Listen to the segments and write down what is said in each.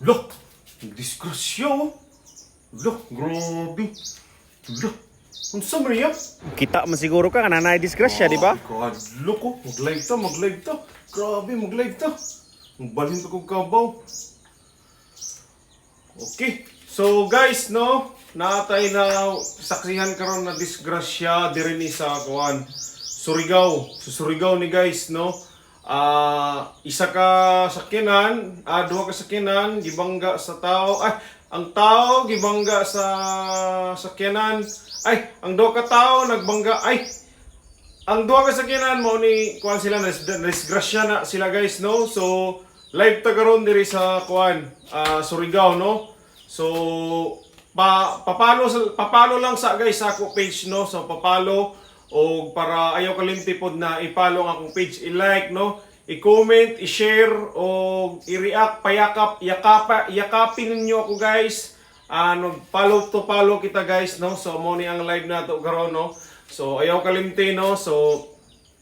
Lo, disgrasya oh. Lo, grabe. Lo, ang samriya. Kita man siguro ka, nanay disgrasya, di ba? Kadlo ko, mag-live ta, mag-live ta. Grabe, mag-live ta. Magbalhin pa kong kabaw. Okay. So guys, no, natay na saksihan karon na disgrasya diri ni sa kuan. Surigao. Sa Surigao ni guys, no. Ah, isa ka sakyanan, ah, duha ka sakyanan gibangga sa tao. Ay, ang tao gibangga sa sakyanan. Ay, ang duha ka tao nagbangga. Ay, ang duha ka sakyanan mo ni kuan sila disgrasya na sila guys no. So live ta karon diri sa kuan ah, Surigao no. So pa papalo sa papalo lang sa guys sa ako page no. So papalo o para ayaw kalimti pod na i-follow ang akong page, i-like no, i-comment, i-share o i-react, payakap, yakapa, yakapin ninyo ako guys. Ano, follow to follow kita guys no. So mo ang live nato karon no. So ayaw kalimti no. So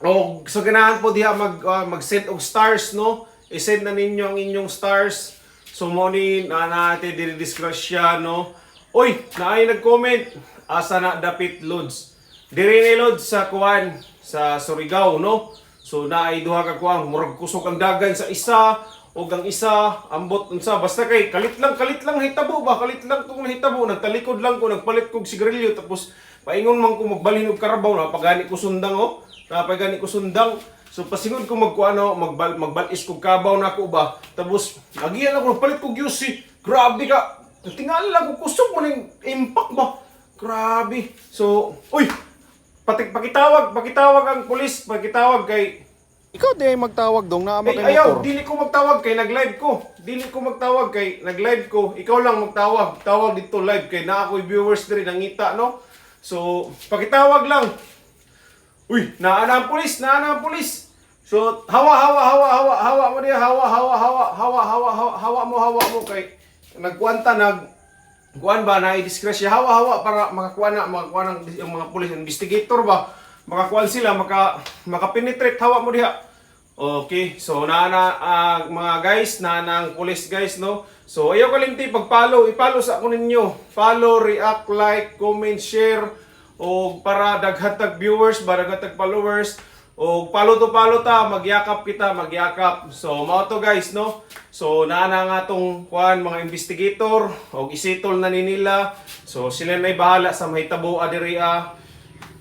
o sa ganahan po diha mag ah, mag-set og stars no. I-send na ninyo ang inyong stars. So mo na natin diri disgrasya no. Oy, naay nag-comment asa na dapit loads. Loads sa kuan sa Surigao no. So naay duha ka kuan murag kusog ang dagan sa isa o ang isa ambot unsa. Basta kay kalit lang kalit lang hitabo ba? Kalit lang tong hitabo nagtalikod lang ko nagpalit kog sigarilyo tapos paingon man ko magbalhin og karabaw. Na pagani ko sundang oh. Na pagani ko sundang. So pasingod ko magkuano magbal magbalis kog kabaw na ako ba? Tapos agiyan ako nagpalit kog yusi grabe ka. Tingala lang ko kusog mo ning impact ba? Grabe. So uy pati pakitawag pakitawag ang pulis pakitawag kay Ikaw di magtawag dong na Eh, ayaw, dili ko magtawag kay nag-live ko. Dili ko magtawag kay nag-live ko. Ikaw lang magtawag. Tawag dito live kay na ako'y viewers diri nangita no. So, pakitawag lang. Uy, naana ang pulis, naana ang pulis. So, hawa hawa hawa hawa hawa mo diya, hawa hawa hawa hawa hawa hawa hawa mo hawa mo kay nagkuanta nag kuan ba na discretion hawa hawa para makakuha na makakuha ng yung mga pulis investigator ba? Makakuha sila maka makapenetrate hawa mo diha. Okay so na na ah, mga guys na nang pulis guys no? So ayaw kalimti pag follow i-follow sa ako ninyo. Follow react like comment share. O para daghatag viewers ba daghatag followers o follow to follow ta magyakap kita magyakap. So mao to guys no? So naa na nga tong kuan mga investigator og isitol na ni nila. So sila na bahala sa mahitabo adiri ah.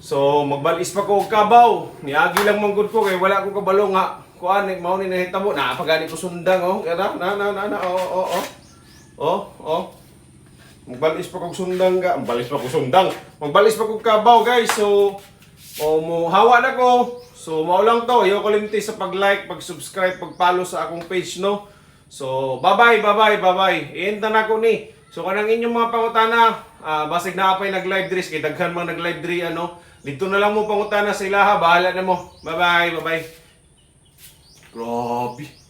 so magbalis pa ko og kabaw. Niagi lang man gud ko kay wala ko kabalo nga kuan ni mao ni nahitabo na pagani ko sundang oh. Kada na na na na oh oh oh. Oh oh. Magbalis pa kog sundang ga, magbalis pa kog sundang. Magbalis pa kog kabaw guys. So o mo hawa na ko. So mao lang to. Ayaw kalimti sa pag-like, pag-subscribe, pag-follow sa akong page no. So bye-bye, bye-bye, bye-bye. Ienta na ko ni. So kanang inyong mga pangutana, ah, basig na apay nag-live diri kay daghan mang nag-live diri ano. Dito na lang mo pangutana sa ilaha, bahala na mo. Bye-bye, bye-bye. Grabe.